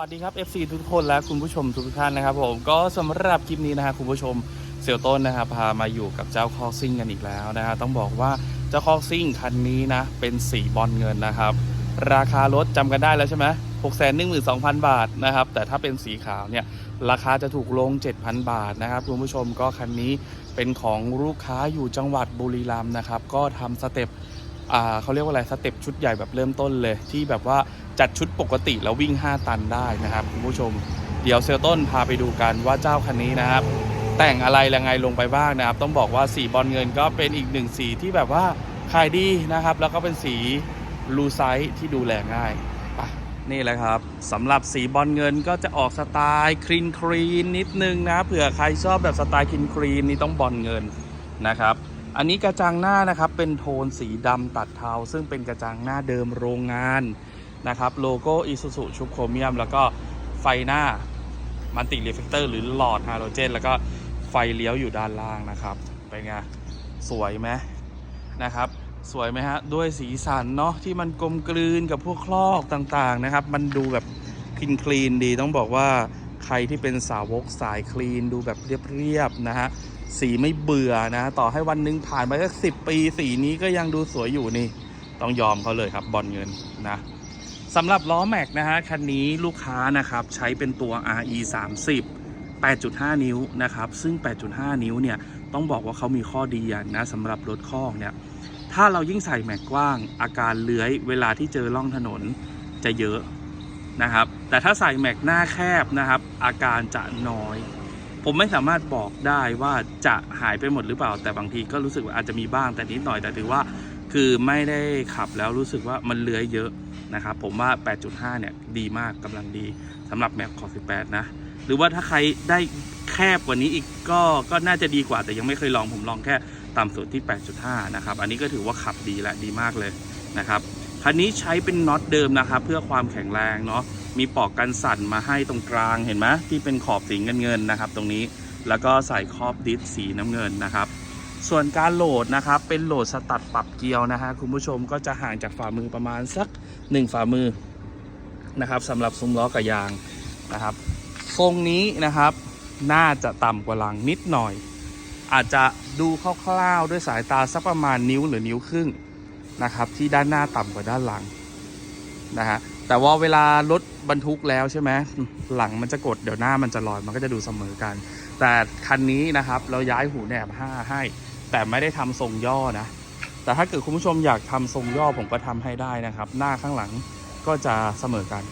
วัสดีครับ FC ทุกคนและคุณผู้ชมทุกท่านนะครับผมก็สำหรับคลิปนี้นะฮะคุณผู้ชมเซียวต้นนะครับพามาอยู่กับเจ้าคอกซิ่งกันอีกแล้วนะฮะต้องบอกว่าเจ้าคอกซิ่งคันนี้นะเป็นสีบอลเงินนะครับ ราคารถจำกันได้แล้วใช่ไหมหกแสนหนึ่งหมื่นสองพันบาทนะครับแต่ถ้าเป็นสีขาวเนี่ยราคาจะถูกลง 7,000 บาทนะครับคุณผู้ชมก็คันนี้เป็นของลูกค้าอยู่จังหวัดบุรีรัมย์นะครับก็ทำสเต็ป เขาเรียกว่าอะไรสเต็ปชุดใหญ่แบบเริ่มต้นเลย ที่แบบว่าจัดชุดปกติแล้ววิ่ง 5 ตันได้นะครับคุณผู้ชม เดี๋ยวเซลต้นพาไปดูกันว่าเจ้าคันนี้นะครับ แต่งอะไรยังไงลงไปบ้างนะครับ ต้องบอกว่าสีบอลเงินก็เป็นอีกหนึ่งสีที่แบบว่าขายดีนะครับ แล้วก็เป็นสีลูไซส์ที่ดูแลง่ายนี่แหละครับสำหรับสีบอลเงินก็จะออกสไตล์คลีนครีนนิดนึงนะเผื่อใครชอบแบบสไตล์คลีนครีนนี่ต้องบอลเงินนะครับ อันนี้กระจังหน้านะครับเป็นโทนสีดำตัดเทาซึ่งเป็นกระจังหน้าเดิมโรงงานนะครับโลโก้อิซูซุชุบโครเมียม แล้วก็ไฟหน้ามันติเรฟเฟกเตอร์หรือหลอดฮาโลเจน แล้วก็ไฟเลี้ยวอยู่ด้านล่างนะครับเป็นไงสวยไหมนะครับ สวยไหมฮะ ด้วยสีสันเนาะที่มันกลมกลืนกับพวกคลอกต่างๆนะครับ มันดูแบบคลีนคลีนดีต้องบอกว่าใครที่เป็นสาวกสายคลีนดูแบบเรียบๆนะฮะ สีไม่เบื่อนะ ต่อให้วันหนึงผ่านไปสักสิปี สีนี้ก็ยังดูสวยอยู่นี่ ต้องยอมเขาเลยครับบอลเงินนะสำหรับล้อแม็กนะฮะคันนี้ลูกค้านะครับใช้เป็นตัว RE 30 8.5 นิ้วนะครับ ซึ่ง 8.5 นิ้วเนี่ย ต้องบอกว่าเขามีข้อดีนะสำหรับรถคอกเนี่ย ถ้าเรายิ่งใส่แม็กกว้าง อาการเลื้อยเวลาที่เจอร่องถนนจะเยอะนะครับ แต่ถ้าใส่แม็กหน้าแคบนะครับ อาการจะน้อย ผมไม่สามารถบอกได้ว่าจะหายไปหมดหรือเปล่า แต่บางทีก็รู้สึกว่าอาจจะมีบ้างแต่นิดหน่อยแต่ถือว่า คือไม่ได้ขับแล้วรู้สึกว่ามันเลื้อยเยอะนะครับผมว่า 8.5 เนี่ยดีมากกำลังดีสำหรับแมปขอ18 นะ หรือว่าถ้าใครได้แคบกว่านี้อีกก็ก็น่าจะดีกว่าแต่ยังไม่เคยลองผมลองแค่ต่ำสุดที่ 8.5 นะครับ อันนี้ก็ถือว่าขับดีและดีมากเลยนะครับคันนี้ใช้เป็นน็อตเดิมนะครับ เพื่อความแข็งแรงเนาะ มีปอกกันสั่นมาให้ตรงกลางเห็นไหมที่เป็นขอบสีเงินเงินนะครับ ตรงนี้แล้วก็ใส่ครอบดิสสีน้ำเงินนะครับ ส่วนการโหลดนะครับ เป็นโหลดสตัดปรับเกียวนะฮะคุณผู้ชมก็จะห่างจากฝ่ามือประมาณสัก 1 ฝ่ามือนะครับสำหรับซุ้มล้อกับยางนะครับ ทรงนี้นะครับน่าจะต่ำกว่าหลังนิดหน่อย อาจจะดูคร่าวๆด้วยสายตาสักประมาณนิ้วหรือนิ้วครึ่งนะครับ ที่ด้านหน้าต่ำกว่าด้านหลังนะฮะ แต่ว่าเวลารถบรรทุกแล้วใช่ไหมหลังมันจะกดเดี๋ยวหน้ามันจะลอยมันก็จะดูเสมอกัน แต่คันนี้นะครับเราย้ายหูแหนบ5ให้ แต่ไม่ได้ทำทรงย่อนะ แต่ถ้าเกิดคุณผู้ชมอยากทำทรงย่อผมก็ทำให้ได้นะครับ หน้าข้างหลังก็จะเสมอกัน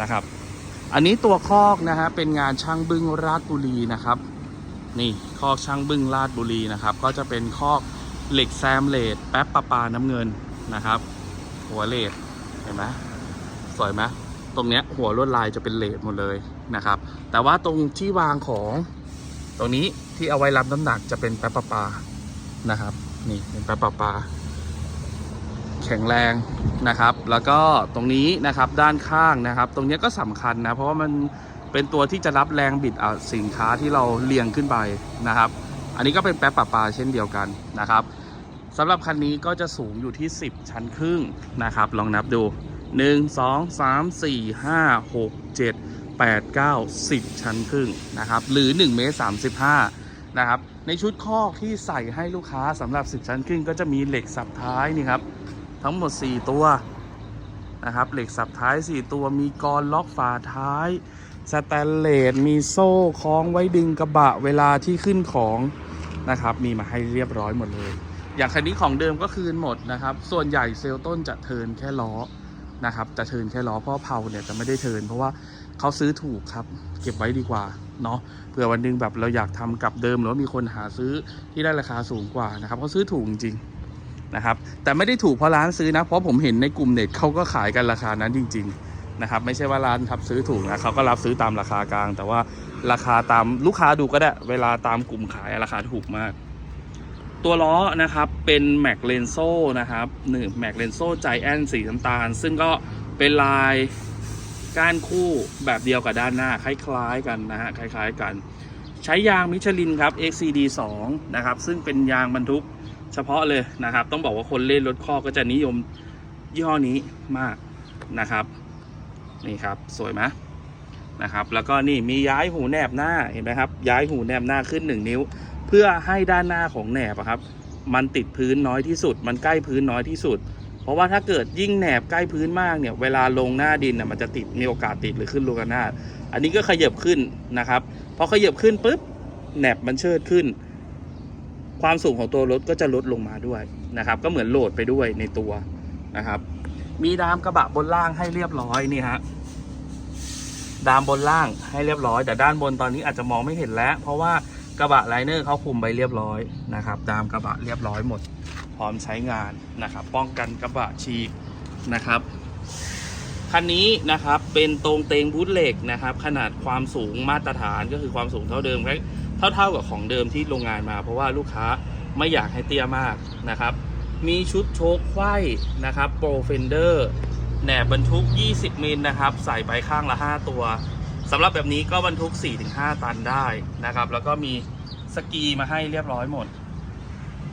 นะครับ อันนี้ตัวคอกนะฮะเป็นงานช่างบึ้งราชบุรีนะครับ นี่คอกช่างบึ้งราชบุรีนะครับ ก็จะเป็นคอกเหล็กแซมเลดแป๊บปะปาน้ำเงินนะครับ หัวเลดเห็นไหม สวยไหมตรงเนี้ยหัวลวดลายจะเป็นเลดหมดเลยนะครับ แต่ว่าตรงที่วางของตรงนี้ที่เอาไว้รับน้ำหนักจะเป็นแป๊บปะปานะครับ นี่เป็นแป๊บปะปาแข็งแรงนะครับ แล้วก็ตรงนี้นะครับด้านข้างนะครับ ตรงเนี้ยก็สำคัญนะเพราะว่ามันเป็นตัวที่จะรับแรงบิดอะสินค้าที่เราเรียงขึ้นไปนะครับ อันนี้ก็เป็นแป๊บปะปาเช่นเดียวกันนะครับสำหรับคันนี้ก็จะสูงอยู่ที่ 10 ชั้นครึ่งนะครับ ลองนับดู 1 2 3 4 5 6 7 8 9 10ชั้นครึ่งนะครับ หรือ1เมตร35นะครับ ในชุดคอกที่ใส่ให้ลูกค้าสำหรับ10ชั้นครึ่งก็จะมีเหล็กสับท้ายนี่ครับ ทั้งหมด4ตัวนะครับ เหล็กสับท้าย 4 ตัวมีกรอนล็อกฝาท้าย สแตนเลส มีโซ่คล้องไว้ดึงกระบะเวลาที่ขึ้นของนะครับ มีมาให้เรียบร้อยหมดเลย อย่างคันนี้ของเดิมก็คืนหมดนะครับ ส่วนใหญ่เซลล์ต้นจะเทินแค่ล้อ นะครับจะเทินแค่ล้อเพราะเผาเนี่ยจะไม่ได้เทินเพราะว่าเขาซื้อถูกครับ เก็บไว้ดีกว่าเนาะเผื่อวันหนึงแบบเราอยากทำกับเดิมหรือว่ามีคนหาซื้อที่ได้ราคาสูงกว่านะครับเขาซื้อถูกจริงนะครับแต่ไม่ได้ถูกเพราะร้านซื้อนะ เพราะผมเห็นในกลุ่มเน็ตเขาก็ขายกันราคานั้นจริง ๆ นะครับ ไม่ใช่ว่าร้านทับซื้อถูกนะเขาก็รับซื้อตามราคากลาง แต่ว่าราคาตามลูกค้าดูก็ได้ เวลาตามกลุ่มขายราคาถูกมาก ตัวล้อนะครับเป็นแม็กเลนโซนะครับหนึ่งแม็กเลนโซใจแอนสีน้ำตาล ซึ่งก็เป็นลายก้านคู่แบบเดียวกับด้านหน้า คล้ายๆกันนะฮะคล้ายๆกัน ใช้ยางมิชลินครับ XCD 2นะครับซึ่งเป็นยางบรรทุกเฉพาะเลยนะครับ ต้องบอกว่าคนเล่นรถข้อก็จะนิยมยี่ห้อนี้มากนะครับนี่ครับสวยไหมนะครับ แล้วก็นี่มีย้ายหูแหนบหน้าเห็นไหมครับ ย้ายหูแหนบหน้าขึ้น 1 นิ้ว พื่อให้ด้านหน้าของแหนบครับ มันติดพื้นน้อยที่สุด มันใกล้พื้นน้อยที่สุด เพราะว่าถ้าเกิดยิ่งแหนบใกล้พื้นมากเนี่ยเวลาลงหน้าดินน่ะมันจะติดมีโอกาสติดหรือขึ้นลูกระนาดอันนี้ก็ขยับขึ้นนะครับพอขยับขึ้นปุ๊บแหนบมันเชิดขึ้น ความสูงของตัวรถก็จะลดลงมาด้วยนะครับ ก็เหมือนโหลดไปด้วยในตัวนะครับ มีดามกระบะบนล่างให้เรียบร้อยนี่ฮะดามบนล่างให้เรียบร้อย แต่ด้านบนตอนนี้อาจจะมองไม่เห็นแล้ว เพราะว่า ระบะไลเนอร์เขาคุมไปเรียบร้อยนะครับดามกระบะเรียบร้อยหมด พร้อมใช้งานนะครับ ป้องกันกระบะฉีกนะครับคันนี้นะครับเป็นตรงเตงบูทเหล็กนะครับ ขนาดความสูงมาตรฐานก็คือความสูงเท่าเดิมเท่าเท่าๆกับของเดิมที่โรงงานมา เพราะว่าลูกค้าไม่อยากให้เตี้ยมากนะครับ มีชุดโชคไขว้นะครับโปรเฟนเดอร์แหนบบรรทุก 20 มิลนะครับ ใส่ไปข้างละ 5 ตัว สำหรับแบบนี้ก็บรรทุก 4-5 ตันได้นะครับ แล้วก็มีสกีมาให้เรียบร้อยหมด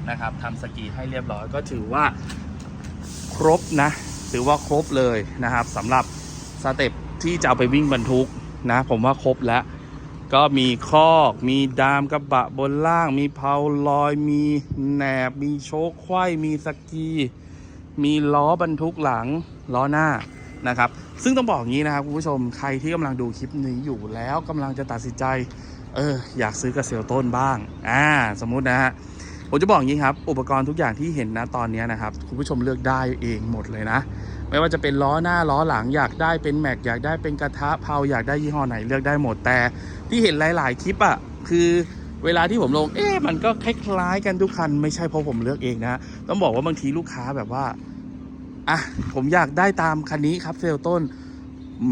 นะครับทำสกีให้เรียบร้อยก็ถือว่าครบนะ ถือว่าครบเลยนะครับสำหรับสเต็ปที่จะเอาไปวิ่งบรรทุกนะ ผมว่าครบแล้ว ก็มีคอกมีดามกระบะบนล่าง มีเพาลอย มีแหนบ มีโชคไขว้ มีสกี มีล้อบรรทุกหลัง ล้อหน้า นะครับ ซึ่งต้องบอกอย่างนี้นะครับคุณผู้ชมใครที่กำลังดูคลิปนี้อยู่แล้วกำลังจะตัดสินใจเอออยากซื้อกระเซลต้นบ้างอ่าสมมุตินะฮะผมจะบอกอย่างนี้ครับ อุปกรณ์ทุกอย่างที่เห็นนะตอนนี้นะครับคุณผู้ชมเลือกได้เองหมดเลยนะ ไม่ว่าจะเป็นล้อหน้าล้อหลังอยากได้เป็นแม็กอยากได้เป็นกระทะเพาอยากได้ยี่ห้อไหนเลือกได้หมดแต่ที่เห็นหลาย ๆ คลิปอะคือเวลาที่ผมลง เอ๊ะมันก็คล้ายๆกันทุกคัน ไม่ใช่เพราะผมเลือกเองนะ ต้องบอกว่าบางทีลูกค้าแบบว่า อะผมอยากได้ตามคันนี้ครับเซลต้น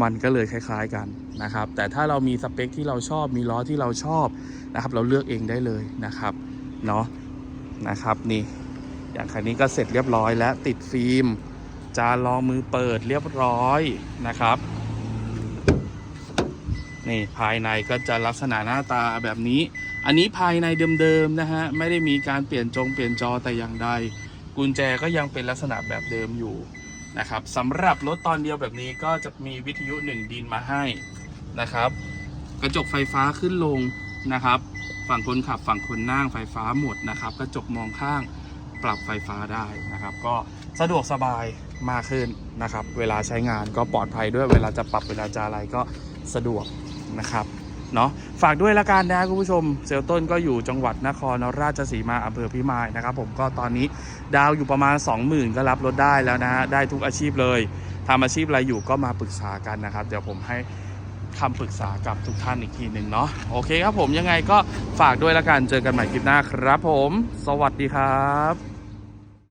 มันก็เลยคล้าย ๆกันนะครับ แต่ถ้าเรามีสเปคที่เราชอบมีล้อที่เราชอบนะครับ เราเลือกเองได้เลยนะครับเนาะนะครับนี่ อย่างคันนี้ก็เสร็จเรียบร้อยแล้วติดฟิล์มจานรองมือเปิดเรียบร้อยนะครับ นี่ภายในก็จะลักษณะหน้าตาแบบนี้ อันนี้ภายในเดิมๆนะฮะไม่ได้มีการเปลี่ยนจงเปลี่ยนจอแต่อย่างใด กุญแจก็ยังเป็นลักษณะแบบเดิมอยู่นะครับสำหรับรถตอนเดียวแบบนี้ก็จะมีวิทยุหนึ่งดินมาให้นะครับ กระจกไฟฟ้าขึ้นลงนะครับ ฝั่งคนขับฝั่งคนนั่งไฟฟ้าหมดนะครับ กระจกมองข้างปรับไฟฟ้าได้นะครับ ก็สะดวกสบายมากขึ้นนะครับ เวลาใช้งานก็ปลอดภัยด้วยเวลาจะปรับเวลาจะอะไรก็สะดวกนะครับ เนาะฝากด้วยละกันนะคุณผู้ชม เซลต้นก็อยู่จังหวัดนครราชสีมาอำเภอพิมายนะครับผมก็ตอนนี้ดาวอยู่ประมาณ 20,000 ก็รับรถได้แล้วนะฮะได้ทุกอาชีพเลยทำอาชีพอะไรอยู่ก็มาปรึกษากันนะครับ เดี๋ยวผมให้คำปรึกษากับทุกท่านอีกทีหนึ่งเนาะโอเคครับผมยังไงก็ฝากด้วยละกันเจอกันใหม่คลิปหน้าครับผม สวัสดีครับ